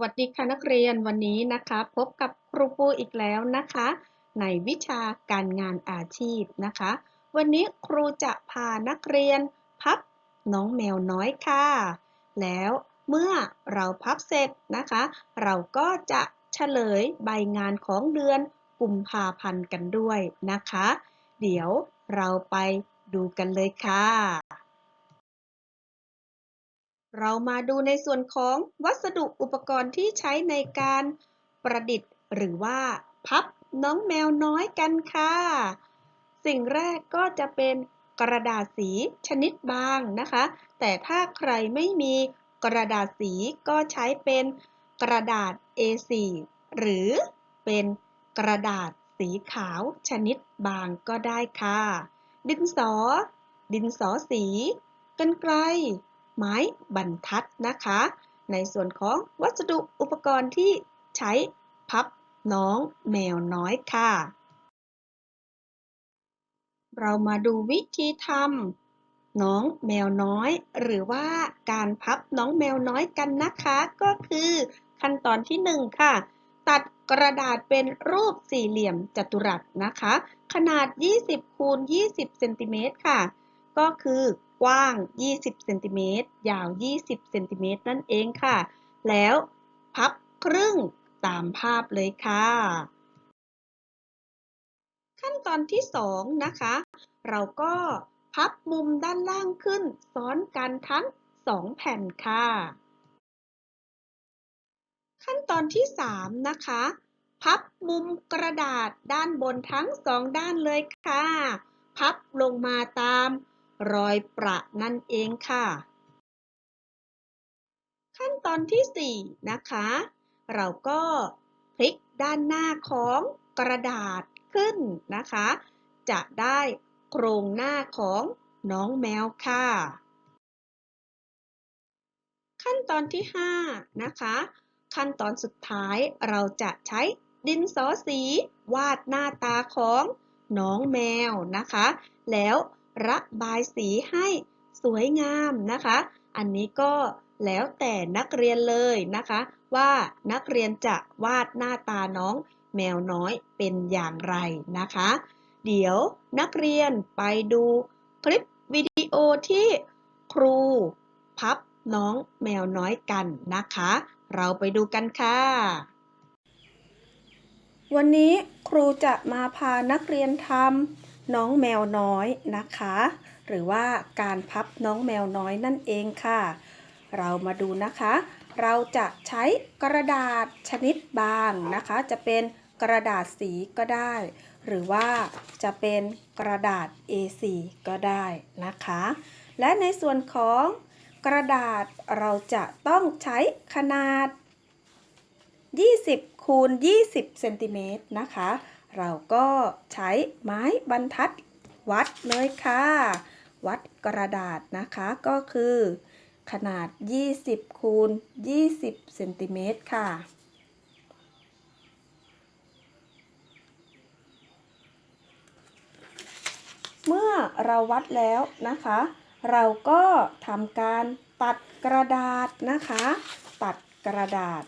วัสดีค่ะนักเรียนวันนี้นะคะ พบกับครูปูอีกแล้วนะคะ ในวิชาการงานอาชีพนะคะ วันนี้ครูจะพานักเรียนพับน้องแมวน้อยค่ะ แล้วเมื่อเราพับเสร็จนะคะ เราก็จะเฉลยใบงานของเดือนกุมภาพันธ์กันด้วยนะคะ เดี๋ยวเราไปดูกันเลยค่ะ เรามาดูในส่วนของวัสดุอุปกรณ์ที่ใช้ในการประดิษฐ์ หรือว่า พับน้องแมวน้อยกันค่ะ สิ่งแรกก็จะเป็นกระดาษสีชนิดบางนะคะ แต่ถ้าใครไม่มีกระดาษสีก็ใช้เป็นกระดาษ A4 หรือเป็นกระดาษสีขาวชนิดบางก็ได้ค่ะ ดินสอ ดินสอสีกรรไกร ไม้บรรทัดนะคะ ในส่วนของวัสดุอุปกรณ์ที่ใช้พับน้องแมวน้อยค่ะ เรามาดูวิธีทำน้องแมวน้อย หรือว่าการพับน้องแมวน้อยกันนะคะ ก็คือขั้นตอนที่ 1 ค่ะ ตัดกระดาษเป็นรูปสี่เหลี่ยมจัตุรัสนะคะ ขนาด 20คูณ20เซนติเมตรค่ะ ก็คือ กว้าง 20เซนติเมตรยาว 20เซนติเมตรนั่นเองค่ะ แล้วพับครึ่งตามภาพเลยค่ะ ขั้นตอนที่ 2 นะคะ เราก็พับมุมด้านล่างขึ้น ซ้อนกันทั้ง 2 แผ่นค่ะ ขั้นตอนที่ 3 นะคะ พับมุมกระดาษด้านบนทั้งสองด้านเลยค่ะ พับลงมาตาม รอยประนั่นเองค่ะ ขั้นตอนที่ 4 นะคะ เราก็พลิกด้านหน้าของกระดาษขึ้นนะคะ จะได้โครงหน้าของน้องแมวค่ะ ขั้นตอนที่ 5 นะคะ ขั้นตอนสุดท้ายเราจะใช้ดินสอสีวาดหน้าตาของน้องแมวนะคะ แล้ว ระบายสีให้สวยงามนะคะ อันนี้ก็แล้วแต่นักเรียนเลยนะคะ ว่านักเรียนจะวาดหน้าตาน้องแมวน้อยเป็นอย่างไรนะคะ เดี๋ยวนักเรียนไปดูคลิปวิดีโอที่ครูพับน้องแมวน้อยกันนะคะ เราไปดูกันค่ะ วันนี้ครูจะมาพานักเรียนทำ น้องแมวน้อยนะคะ หรือว่าการพับน้องแมวน้อยนั่นเองค่ะ เรามาดูนะคะ เราจะใช้กระดาษชนิดบางนะคะ จะเป็นกระดาษสีก็ได้ หรือว่าจะเป็นกระดาษ A4 ก็ได้นะคะ และในส่วนของกระดาษเราจะต้องใช้ขนาด 20คูณ20เซนติเมตรนะคะ เราก็ใช้ไม้บรรทัดวัดเลยค่ะ วัดกระดาษนะคะก็คือ ขนาด 20คูณ20เซนติเมตรค่ะเมื่อเราวัดแล้วนะคะ เราก็ทำการตัดกระดาษนะคะ ตัดกระดาษ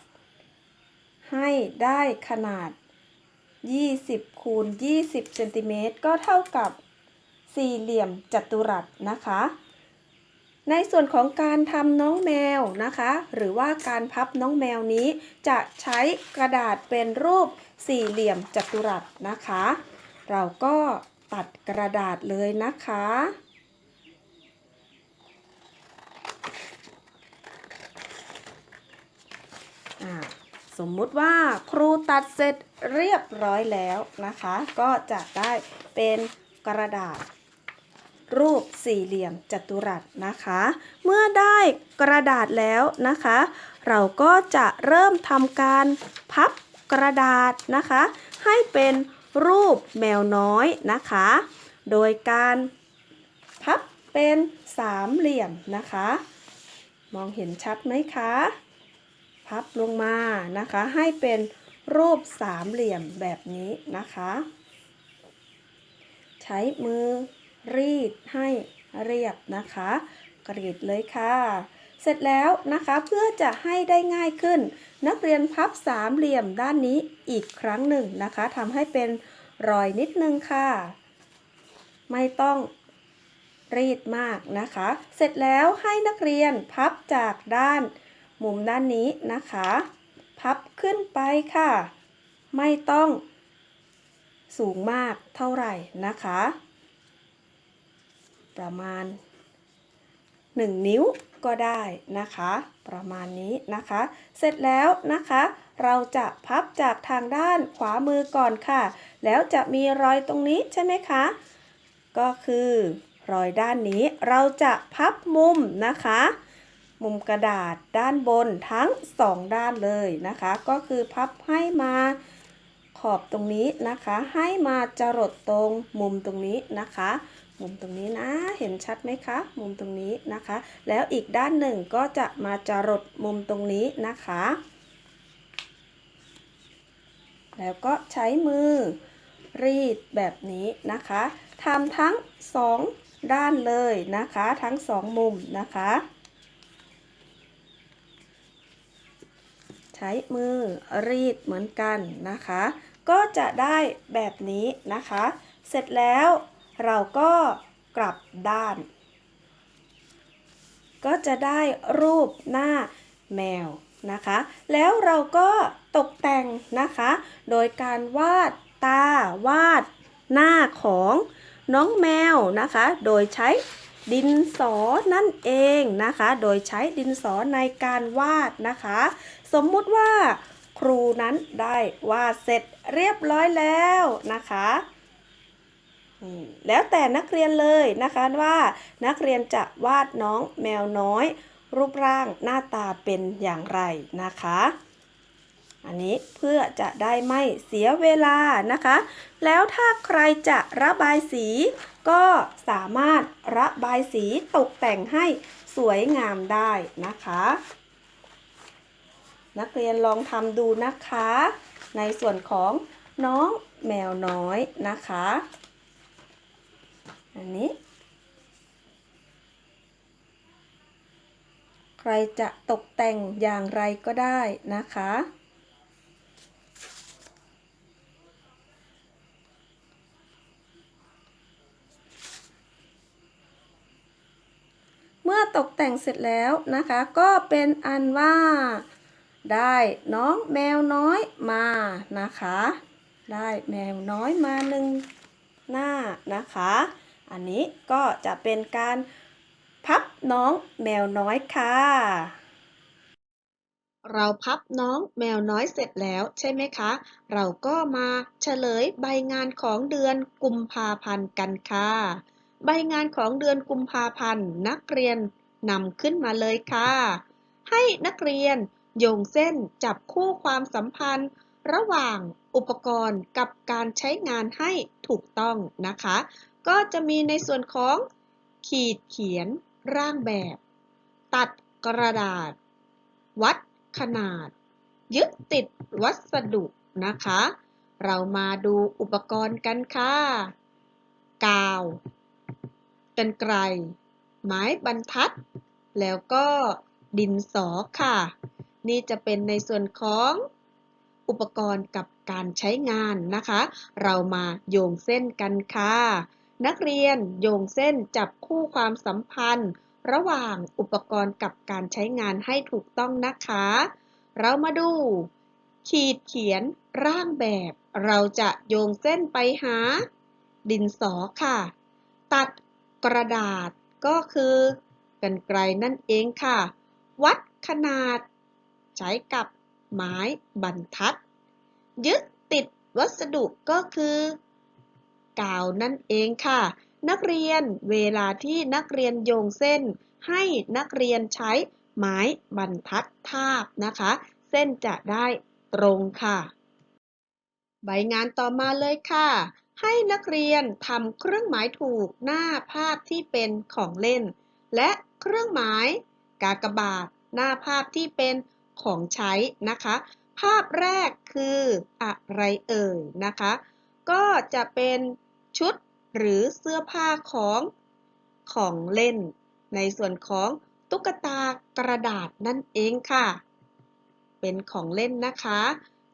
ให้ได้ขนาด 20คูณ20เซนติเมตรก็เท่ากับสี่เหลี่ยมจัตุรัสนะคะ ในส่วนของการทำน้องแมวนะคะ หรือว่าการพับน้องแมวนี้ จะใช้กระดาษเป็นรูปสี่เหลี่ยมจัตุรัสนะคะ เราก็ตัดกระดาษเลยนะคะ อ่า สมมุติว่าครูตัดเสร็จเรียบร้อยแล้วนะคะ ก็จะได้เป็นกระดาษ รูปสี่เหลี่ยมจัตุรัสนะคะ เมื่อได้กระดาษแล้วนะคะ เราก็จะเริ่มทำการพับกระดาษนะคะ ให้เป็นรูปแมวน้อยนะคะ โดยการพับเป็นสามเหลี่ยมนะคะ มองเห็นชัดไหมคะ พับลงมานะคะ ให้เป็นรูปสามเหลี่ยมแบบนี้นะคะ ใช้มือรีดให้เรียบนะคะ กรีดเลยค่ะ เสร็จแล้วนะคะเพื่อจะให้ได้ง่ายขึ้น นักเรียนพับสามเหลี่ยมด้านนี้อีกครั้งหนึ่งนะคะทำให้เป็นรอยนิดนึงค่ะ ไม่ต้องรีดมากนะคะ เสร็จแล้วให้นักเรียนพับจากด้าน มุมด้านนี้นะคะ พับขึ้นไปค่ะ ไม่ต้องสูงมากเท่าไหร่นะคะ ประมาณ 1 นิ้วก็ได้นะคะ ประมาณนี้นะคะ เสร็จแล้วนะคะ เราจะพับจากทางด้านขวามือก่อนค่ะ แล้วจะมีรอยตรงนี้ใช่ไหมคะ ก็คือรอยด้านนี้เราจะพับมุมนะคะ มุมกระดาษด้านบนทั้งสองด้านเลยนะคะ ก็คือพับให้มาขอบตรงนี้นะคะ ให้มาจรดตรงมุมตรงนี้นะคะ มุมตรงนี้นะเห็นชัดไหมคะ มุมตรงนี้นะคะ แล้วอีกด้านหนึ่งก็จะมาจรดมุมตรงนี้นะคะ แล้วก็ใช้มือรีดแบบนี้นะคะทำทั้งสองด้านเลยนะคะ ทั้งสองมุมนะคะ ใช้มือรีดเหมือนกันนะคะ ก็จะได้แบบนี้นะคะ เสร็จแล้วเราก็กลับด้าน ก็จะได้รูปหน้าแมวนะคะ แล้วเราก็ตกแต่งนะคะ โดยการวาดตาวาดหน้าของน้องแมวนะคะ โดยใช้ ดินสอนั่นเองนะคะ โดยใช้ดินสอในการวาดนะคะ สมมุติว่าครูนั้นได้วาดเสร็จเรียบร้อยแล้วนะคะแล้วแต่นักเรียนเลยนะคะว่านักเรียนจะวาดน้องแมวน้อย รูปร่างหน้าตาเป็นอย่างไรนะคะ อันนี้เพื่อจะได้ไม่เสียเวลานะคะ แล้วถ้าใครจะระบายสี ก็สามารถระบายสีตกแต่งให้สวยงามได้นะคะ นักเรียนลองทำดูนะคะ ในส่วนของน้องแมวน้อยนะคะ อันนี้ ใครจะตกแต่งอย่างไรก็ได้นะคะ มื่อตกแต่งเสร็จแล้วนะคะ ก็เป็นอันว่า ได้น้องแมวน้อยมานะคะ ได้แมวน้อยมาหนึ่งหน้านะคะ อันนี้ก็จะเป็นการพับน้องแมวน้อยค่ะ เราพับน้องแมวน้อยเสร็จแล้วใช่ไหมคะ เราก็มาเฉลยใบงานของเดือนกุมภาพันธ์กันค่ะ ใบงานของเดือนกุมภาพันธ์ นักเรียนนำขึ้นมาเลยค่ะ ให้นักเรียนโยงเส้นจับคู่ความสัมพันธ์ ระหว่างอุปกรณ์กับการใช้งานให้ถูกต้องนะคะ ก็จะมีในส่วนของ ขีดเขียน ร่างแบบ ตัดกระดาษ วัดขนาด ยึดติดวัสดุนะคะ เรามาดูอุปกรณ์กันค่ะ กาว กันไกรไม้บรรทัด แล้วก็ดินสอค่ะ นี่จะเป็นในส่วนของอุปกรณ์กับการใช้งานนะคะ เรามาโยงเส้นกันค่ะ นักเรียนโยงเส้นจับคู่ความสัมพันธ์ ระหว่างอุปกรณ์กับการใช้งานให้ถูกต้องนะคะ เรามาดู ขีดเขียนร่างแบบ เราจะโยงเส้นไปหา ดินสอค่ะ ตัด กระดาษก็คือกันไกลนั่นเองค่ะ วัดขนาด ใช้กับไม้บรรทัด ยึดติดวัสดุก็คือกาวนั่นเองค่ะ นักเรียนเวลาที่นักเรียนโยงเส้น ให้นักเรียนใช้ไม้บรรทัดทาบนะคะ เส้นจะได้ตรงค่ะ ใบงานต่อมาเลยค่ะ ให้นักเรียนทำเครื่องหมายถูกหน้าภาพที่เป็นของเล่น และเครื่องหมายกากบาท หน้าภาพที่เป็นของใช้นะคะ ภาพแรกคืออะไรเอ่ยนะคะ ก็จะเป็นชุดหรือเสื้อผ้าของของเล่น ในส่วนของตุ๊กตากระดาษนั่นเองค่ะ เป็นของเล่นนะคะ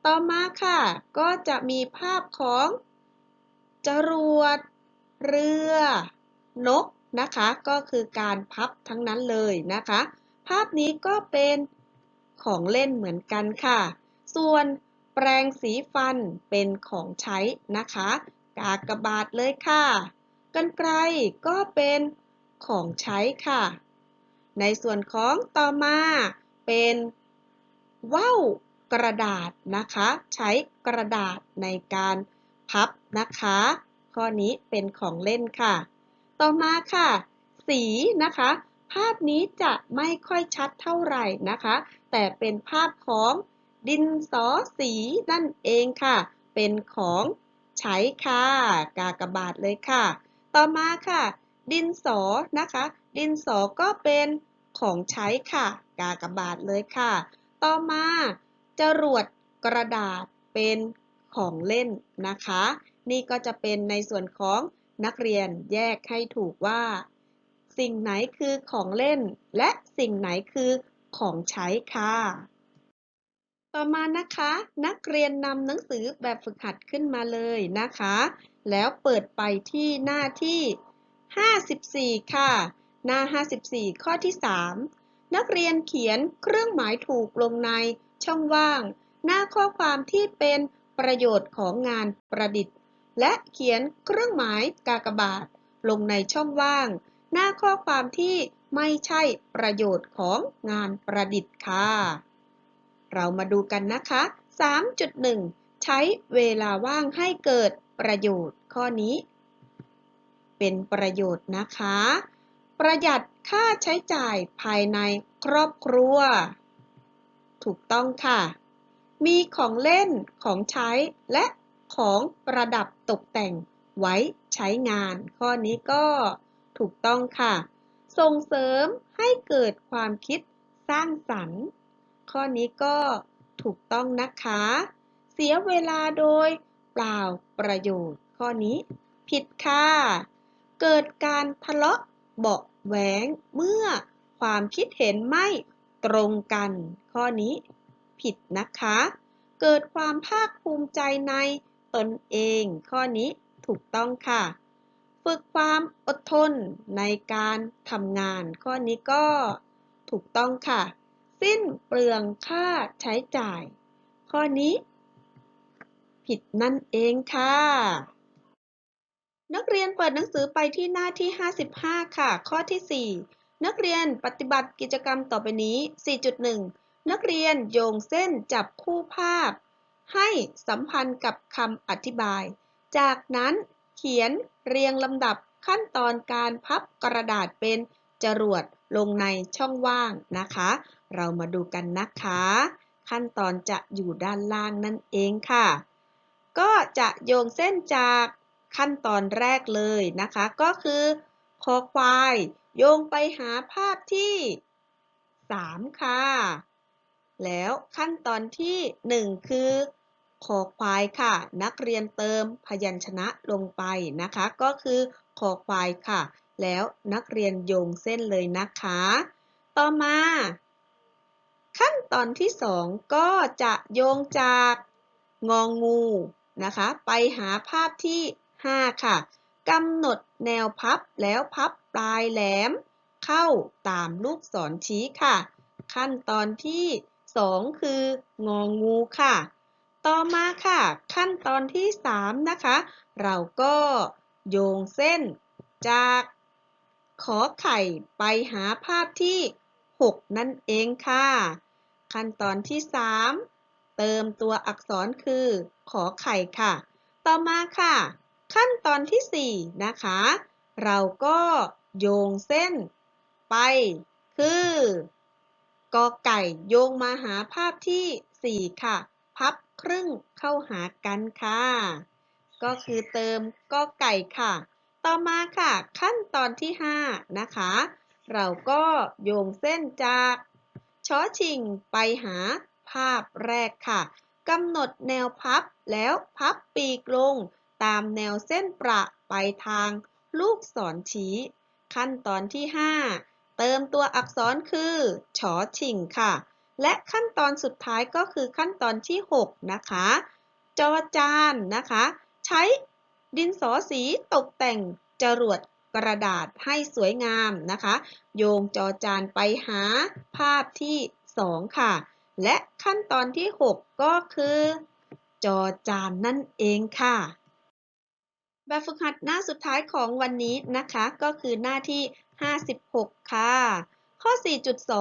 ต่อมาค่ะ ก็จะมีภาพของ จรวด เรือ นกนะคะ ก็คือการพับทั้งนั้นเลยนะคะ ภาพนี้ก็เป็นของเล่นเหมือนกันค่ะ ส่วนแปรงสีฟันเป็นของใช้นะคะ กากบาทเลยค่ะกรรไกรก็เป็นของใช้ค่ะ ในส่วนของต่อมาเป็นว่าวกระดาษนะคะ ใช้กระดาษในการ พับนะคะ ข้อนี้เป็นของเล่นค่ะ ต่อมาค่ะ สีนะคะ ภาพนี้จะไม่ค่อยชัดเท่าไหร่นะคะ แต่เป็นภาพของดินสอสีนั่นเองค่ะ เป็นของใช้ค่ะ กากบาทเลยค่ะ ต่อมาค่ะ ดินสอนะคะ ดินสอก็เป็นของใช้ค่ะ กากบาทเลยค่ะ ต่อมาจรวดกระดาษเป็น ของเล่นนะคะ นี่ก็จะเป็นในส่วนของนักเรียนแยกให้ถูกว่า สิ่งไหนคือของเล่น และสิ่งไหนคือของใช้ค่ะ ต่อมานะคะ นักเรียนนำหนังสือแบบฝึกหัดขึ้นมาเลยนะคะ แล้วเปิดไปที่หน้าที่ 54 ค่ะ หน้า 54 ข้อที่ 3 นักเรียนเขียนเครื่องหมายถูกลงในช่องว่าง หน้าข้อความที่เป็น ประโยชน์ของงานประดิษฐ์ และเขียนเครื่องหมายกากบาท ลงในช่องว่าง หน้าข้อความที่ไม่ใช่ประโยชน์ของงานประดิษฐ์ค่ะ เรามาดูกันนะคะ 3.1 ใช้เวลาว่างให้เกิดประโยชน์ข้อนี้ เป็นประโยชน์นะคะ ประหยัดค่าใช้จ่ายภายในครอบครัว ถูกต้องค่ะ มีของเล่น ของใช้ และของประดับตกแต่งไว้ใช้งาน ข้อนี้ก็ถูกต้องค่ะ ส่งเสริมให้เกิดความคิดสร้างสรรค์ ข้อนี้ก็ถูกต้องนะคะ เสียเวลาโดยเปล่าประโยชน์ ข้อนี้ผิดค่ะ เกิดการทะเลาะเบาะแหวงเมื่อความคิดเห็นไม่ตรงกัน ข้อนี้ ผิดนะคะ เกิดความภาคภูมิใจในตนเอง ข้อนี้ถูกต้องค่ะ ฝึกความอดทนในการทำงาน ข้อนี้ก็ถูกต้องค่ะ สิ้นเปลืองค่าใช้จ่าย ข้อนี้ ผิดนั่นเองค่ะ นักเรียนเปิดหนังสือไปที่หน้าที่ 55 ค่ะ ข้อที่ 4 นักเรียนปฏิบัติกิจกรรมต่อไปนี้ 4.1 นักเรียนโยงเส้นจับคู่ภาพ ให้สัมพันธ์กับคำอธิบาย จากนั้นเขียนเรียงลำดับขั้นตอนการพับกระดาษเป็นจรวดลงในช่องว่างนะคะ เรามาดูกันนะคะ ขั้นตอนจะอยู่ด้านล่างนั่นเองค่ะ ก็จะโยงเส้นจากขั้นตอนแรกเลยนะคะ ก็คือคอควาย โยงไปหาภาพที่ 3 ค่ะ แล้วขั้นตอนที่ 1 คือคอควายค่ะ นักเรียนเติมพยัญชนะลงไปนะคะ ก็คือคอควายค่ะ แล้วนักเรียนโยงเส้นเลยนะคะ ต่อมา ขั้นตอนที่ 2 ก็จะโยงจากงองูนะคะ ไปหาภาพที่ 5 ค่ะกำหนดแนวพับแล้วพับปลายแหลม เข้าตามลูกศรชี้ค่ะ ขั้นตอนที่ 2 คืององูค่ะ ต่อมาค่ะ ขั้นตอนที่ 3 นะคะ เราก็โยงเส้นจากขอไข่ไปหาภาพที่ 6 นั่นเองค่ะ ขั้นตอนที่ 3 เติมตัวอักษรคือขอไข่ค่ะ ต่อมาค่ะ ขั้นตอนที่ 4 นะคะ เราก็โยงเส้นไปคือ กอไก่โยงมาหาภาพที่ 4 ค่ะ พับครึ่งเข้าหากันค่ะ ก็คือเติมกอไก่ค่ะ ต่อมาค่ะ ขั้นตอนที่ 5 นะคะ เราก็โยงเส้นจากช้อชิงไปหาภาพแรกค่ะกำหนดแนวพับแล้วพับปีกลง ตามแนวเส้นประไปทางลูกศรชี้ ขั้นตอนที่ 5 เติมตัวอักษรคือชอชิงค่ะ และขั้นตอนสุดท้ายก็คือขั้นตอนที่ 6 นะคะจอจานนะคะ ใช้ดินสอสีตกแต่งจรวดกระดาษให้สวยงามนะคะ โยงจอจานไปหาภาพที่ 2 ค่ะ และขั้นตอนที่ 6 ก็คือ จอจานนั่นเองค่ะแบบฝึกหัดหน้าสุดท้ายของวันนี้นะคะ ก็คือหน้าที่ 56 ค่ะ ข้อ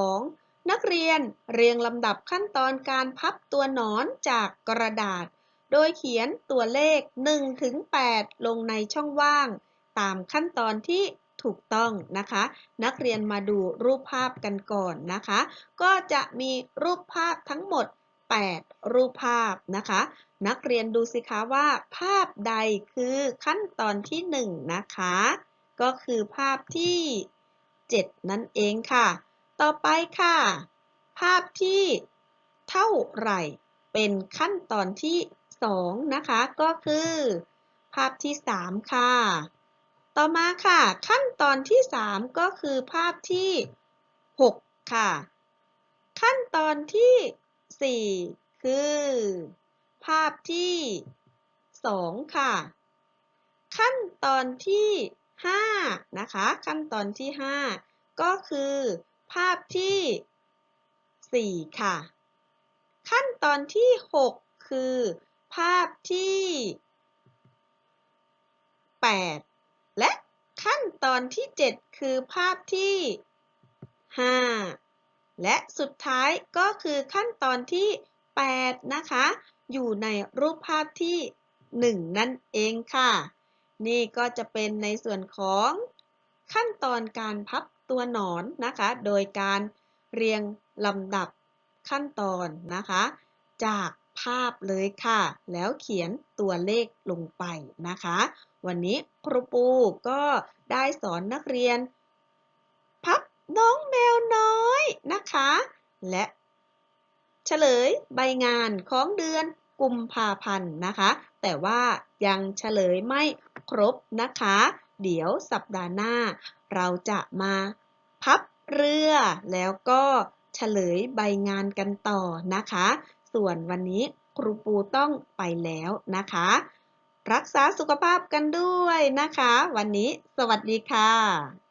4.2 นักเรียนเรียงลำดับขั้นตอนการพับตัวหนอนจากกระดาษ โดยเขียนตัวเลข 1 ถึง 8 ลงในช่องว่าง ตามขั้นตอนที่ถูกต้องนะคะ นักเรียนมาดูรูปภาพกันก่อนนะคะ ก็จะมีรูปภาพทั้งหมด 8 รูปภาพนะคะ นักเรียนดูสิคะว่า ภาพใดคือขั้นตอนที่ 1 นะคะ ก็คือภาพที่ 7 นั่นเองค่ะ ต่อไปค่ะ ภาพที่เท่าไหร่เป็นขั้นตอนที่ 2 นะคะ ก็คือ ภาพที่ 3 ค่ะ ต่อมาค่ะ ขั้นตอนที่ 3 ก็คือภาพที่ 6 ค่ะ ขั้นตอนที่ 4 คือ ภาพที่ 2 ค่ะ ขั้นตอนที่ 5 นะคะ ขั้นตอนที่ 5 ก็คือ ภาพที่ 4 ค่ะ ขั้นตอนที่ 6 คือ ภาพที่ 8 และขั้นตอนที่ 7 คือภาพที่ 5 และสุดท้ายก็คือขั้นตอนที่ 8 นะคะ อยู่ในรูปภาพที่ 1 นั่นเองค่ะ นี่ก็จะเป็นในส่วนของขั้นตอนการพับตัวหนอนนะคะ โดยการเรียงลำดับขั้นตอนนะคะ จากภาพเลยค่ะ แล้วเขียนตัวเลขลงไปนะคะ วันนี้ครูปูก็ได้สอนนักเรียน พับน้องแมวน้อยนะคะ และเฉลยใบงานของเดือน กุมภาพันธ์นะคะ แต่ว่ายังเฉลยไม่ครบนะคะ เดี๋ยวสัปดาห์หน้า เราจะมาพับเรือแล้วก็เฉลยใบงานกันต่อนะคะ ส่วนวันนี้ครูปูต้องไปแล้วนะคะ รักษาสุขภาพกันด้วยนะคะ วันนี้สวัสดีค่ะ